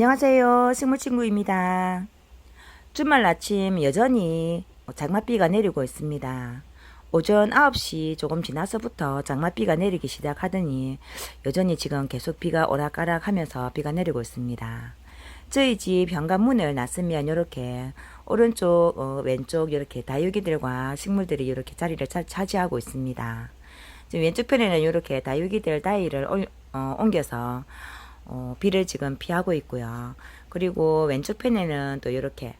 안녕하세요. 식물친구입니다. 주말 아침 여전히 장맛비가 내리고 있습니다. 오전 9시 조금 지나서부터 장맛비가 내리기 시작하더니 여전히 지금 계속 비가 오락가락 하면서 비가 내리고 있습니다. 저희 집 현관문을 놨으면 이렇게 오른쪽, 어, 왼쪽 이렇게 다육이들과 식물들이 이렇게 자리를 차, 차지하고 있습니다. 지금 왼쪽 편에는 이렇게 다육이들 다이를 올- 어, 옮겨서 어, 비를 지금 피하고 있고요. 그리고 왼쪽 편에는 또 이렇게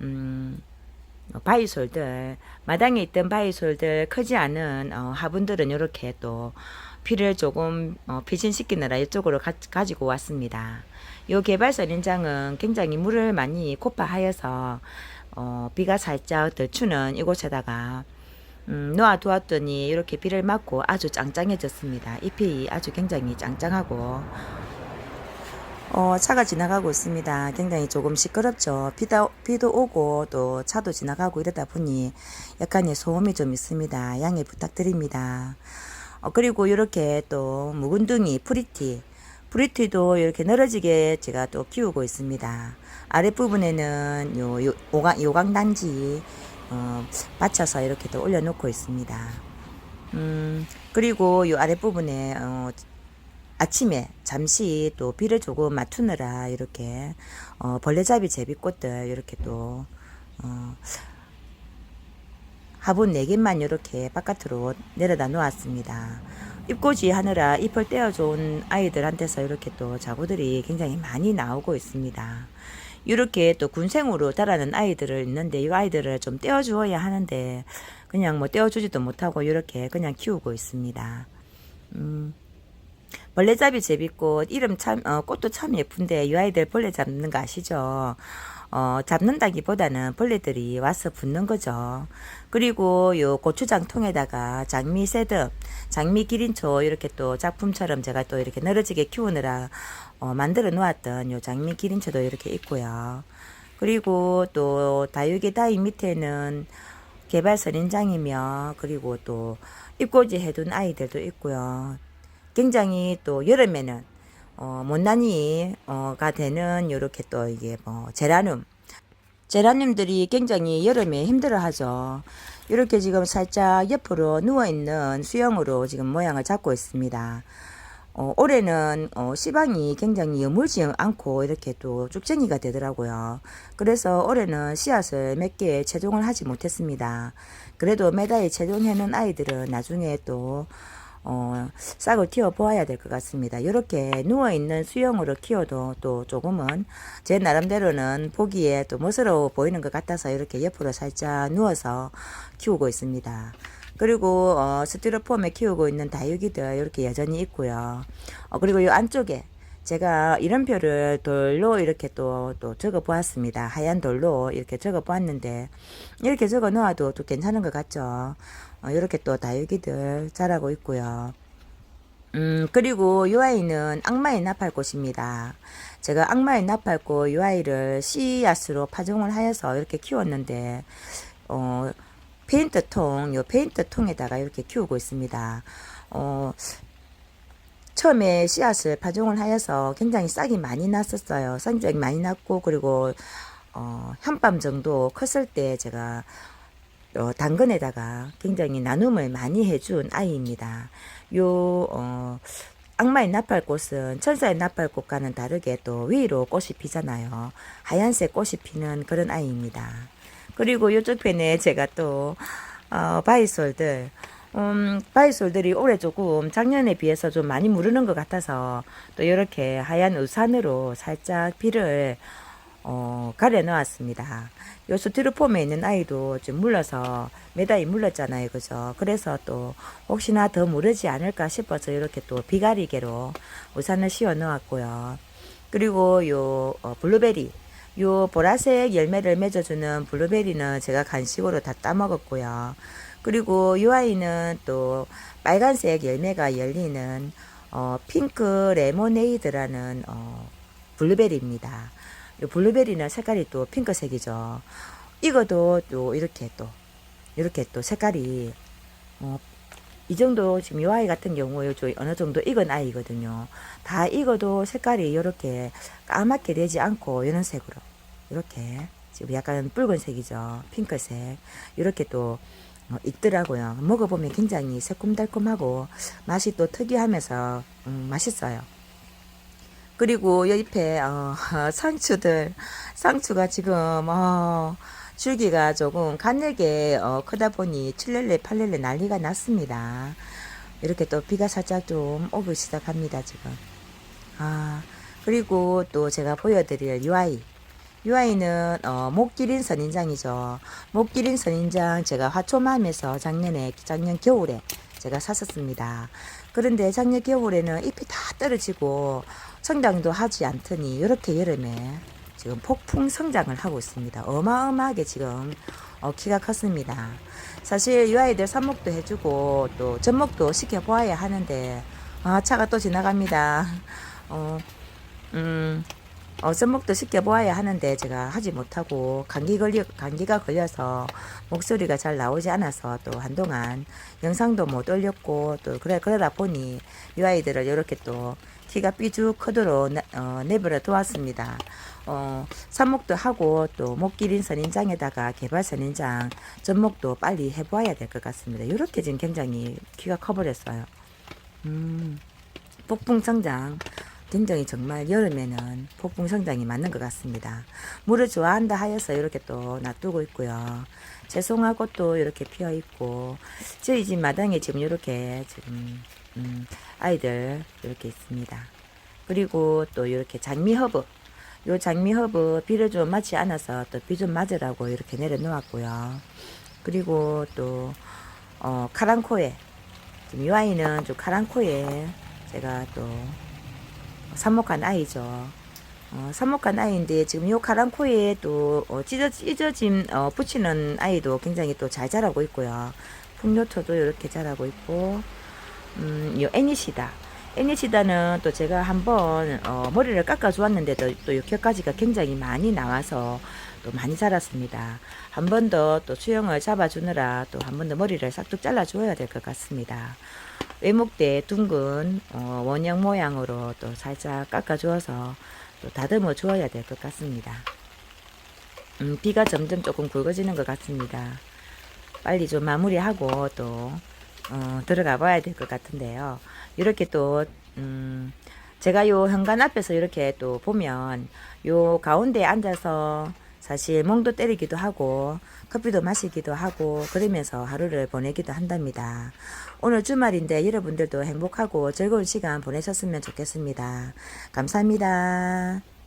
음, 어, 바이솔들 마당에 있던 바이솔들 크지 않은 어, 화분들은 이렇게 또 비를 조금 어, 피진시키느라 이쪽으로 가, 가지고 왔습니다. 요 개발선 인장은 굉장히 물을 많이 고파하여서 어, 비가 살짝 덜 추는 이곳에다가 음, 놓아두었더니 이렇게 비를 맞고 아주 짱짱해졌습니다. 잎이 아주 굉장히 짱짱하고 어, 차가 지나가고 있습니다. 굉장히 조금 시끄럽죠. 비도, 비도 오고 또 차도 지나가고 이러다 보니 약간의 소음이 좀 있습니다. 양해 부탁드립니다. 어, 그리고 이렇게 또 묵은둥이 프리티. 프리티도 이렇게 늘어지게 제가 또 키우고 있습니다. 아랫부분에는 요, 요, 요강, 요강단지, 어, 받쳐서 이렇게 또 올려놓고 있습니다. 음, 그리고 요 아랫부분에, 어, 아침에 잠시 또 비를 조금 맞추느라 이렇게 어, 벌레잡이 제비꽃들 이렇게 또 어, 화분 4개만 이렇게 바깥으로 내려다 놓았습니다. 잎꽂이 하느라 잎을 떼어준 아이들한테서 이렇게 또 자구들이 굉장히 많이 나오고 있습니다. 이렇게 또 군생으로 자라는 아이들을 있는데 이 아이들을 좀 떼어주어야 하는데 그냥 뭐 떼어주지도 못하고 이렇게 그냥 키우고 있습니다. 음, 벌레잡이 제비꽃 이름 참 어, 꽃도 참 예쁜데 이 아이들 벌레 잡는 거 아시죠? 어, 잡는다기보다는 벌레들이 와서 붙는 거죠. 그리고 요 고추장 통에다가 장미 새듭, 장미 기린초 이렇게 또 작품처럼 제가 또 이렇게 늘어지게 키우느라 어, 만들어 놓았던 요 장미 기린초도 이렇게 있고요. 그리고 또 다육이 다이 밑에는 개발 선인장이며 그리고 또 입꼬지 해둔 아이들도 있고요. 굉장히 또 여름에는 어, 못난이 어가 되는 요렇게 또 이게 뭐 제라늄 제라늄들이 굉장히 여름에 힘들어하죠. 이렇게 지금 살짝 옆으로 누워 있는 수영으로 지금 모양을 잡고 있습니다. 어, 올해는 어, 시방이 굉장히 여물지 않고 이렇게 또 쭉쟁이가 되더라고요. 그래서 올해는 씨앗을 몇개 채종을 하지 못했습니다. 그래도 매달 채종해놓은 아이들은 나중에 또 어, 싹을 틔워 보아야 될 것 같습니다. 이렇게 누워있는 수영으로 키워도 또 조금은 제 나름대로는 보기에 또 멋스러워 보이는 것 같아서 이렇게 옆으로 살짝 누워서 키우고 있습니다. 그리고 어, 스티로폼에 키우고 있는 다육이들 이렇게 여전히 있고요. 어, 그리고 이 안쪽에 제가 이름표를 돌로 이렇게 또, 또 적어 보았습니다. 하얀 돌로 이렇게 적어 보았는데, 이렇게 적어 놓아도 또 괜찮은 것 같죠? 어, 이렇게 또 다육이들 자라고 있고요. 음, 그리고 이 아이는 악마의 나팔꽃입니다. 제가 악마의 나팔꽃 이 아이를 씨앗으로 파종을 하여서 이렇게 키웠는데, 어, 페인트 통, 요 페인트 통에다가 이렇게 키우고 있습니다. 어, 처음에 씨앗을 파종을 하여서 굉장히 싹이 많이 났었어요. 싹이 많이 났고, 그리고, 어, 한밤 정도 컸을 때 제가, 어, 당근에다가 굉장히 나눔을 많이 해준 아이입니다. 요, 어, 악마의 나팔꽃은 천사의 나팔꽃과는 다르게 또 위로 꽃이 피잖아요. 하얀색 꽃이 피는 그런 아이입니다. 그리고 이쪽 편에 제가 또, 어, 바이솔들, 음, 바이솔들이 올해 조금 작년에 비해서 좀 많이 무르는 것 같아서 또 이렇게 하얀 우산으로 살짝 비를 어, 가려 놓았습니다. 요 스티로폼에 있는 아이도 좀 물러서 매달이 물렀잖아요. 그죠? 그래서 또 혹시나 더 무르지 않을까 싶어서 이렇게 또 비가리개로 우산을 씌워 놓았고요. 그리고 요 어, 블루베리 요 보라색 열매를 맺어주는 블루베리는 제가 간식으로 다 따먹었고요. 그리고 이 아이는 또 빨간색 열매가 열리는 어, 핑크 레모네이드라는 어, 블루베리입니다. 이 블루베리는 색깔이 또 핑크색이죠. 이거도 또 이렇게 또 이렇게 또 색깔이 어, 이 정도 지금 요 아이 같은 경우에 저 어느 정도 익은 아이거든요. 다 익어도 색깔이 이렇게 까맣게 되지 않고 이런 색으로 이렇게 지금 약간 붉은색이죠. 핑크색 이렇게 또 어, 익더라고요. 먹어보면 굉장히 새콤달콤하고 맛이 또 특이하면서 음, 맛있어요. 그리고 옆에 어, 상추들 상추가 지금 어, 줄기가 조금 가늘게 어, 크다 보니 7렐레 8렐레 난리가 났습니다. 이렇게 또 비가 살짝 좀 오기 시작합니다 지금. 아 그리고 또 제가 보여드릴 UI UI는 어, 목기린 선인장이죠. 목기린 선인장 제가 화초맘에서 작년에 작년 겨울에 제가 샀었습니다. 그런데 작년 겨울에는 잎이 다 떨어지고 성장도 하지 않더니 이렇게 여름에 지금 폭풍 성장을 하고 있습니다. 어마어마하게 지금 어, 키가 컸습니다. 사실 이 아이들 삽목도 해주고 또 젖목도 시켜보아야 하는데 아 차가 또 지나갑니다. 어, 음, 어, 젖목도 시켜보아야 하는데 제가 하지 못하고 감기 걸리 감기가 걸려서 목소리가 잘 나오지 않아서 또 한동안 영상도 못 올렸고 또 그래 그러다 보니 이 아이들을 이렇게 또 키가 삐죽 크도록 내, 어, 내버려 두었습니다. 어, 삽목도 하고 또 목기린 선인장에다가 개발 선인장 접목도 빨리 해보아야 될 것 같습니다. 이렇게 지금 굉장히 키가 커버렸어요. 음, 폭풍 성장. 굉장히 정말 여름에는 폭풍 성장이 맞는 것 같습니다. 물을 좋아한다 하여서 이렇게 또 놔두고 있고요. 채송화 꽃도 이렇게 피어 있고 저희 집 마당에 지금 이렇게 지금 음, 아이들 이렇게 있습니다. 그리고 또 이렇게 장미 허브 요 장미 허브 비를 좀 맞지 않아서 또 비 좀 맞으라고 이렇게 내려놓았고요. 그리고 또 어, 카랑코에 지금 이 아이는 좀 카랑코에 제가 또 삽목한 아이죠. 어, 삽목한 아이인데 지금 요 카랑코에 또 어, 찢어, 찢어짐 어, 붙이는 아이도 굉장히 또 잘 자라고 있고요. 풍요토도 이렇게 자라고 있고 음, 요 애니시다. 애니시다는 또 제가 한번 어, 머리를 깎아 주었는데도 또 육혀까지가 굉장히 많이 나와서 또 많이 자랐습니다. 한 번 더 또 수영을 잡아주느라 또 한 번 더 머리를 싹둑 잘라 주어야 될 것 같습니다. 외목대 둥근 어, 원형 모양으로 또 살짝 깎아 주어서 또 다듬어 주어야 될 것 같습니다. 음, 비가 점점 조금 굵어지는 것 같습니다. 빨리 좀 마무리하고 또 어, 들어가 봐야 될 것 같은데요. 이렇게 또, 음, 제가 요 현관 앞에서 이렇게 또 보면 요 가운데에 앉아서 사실 멍도 때리기도 하고 커피도 마시기도 하고 그러면서 하루를 보내기도 한답니다. 오늘 주말인데 여러분들도 행복하고 즐거운 시간 보내셨으면 좋겠습니다. 감사합니다.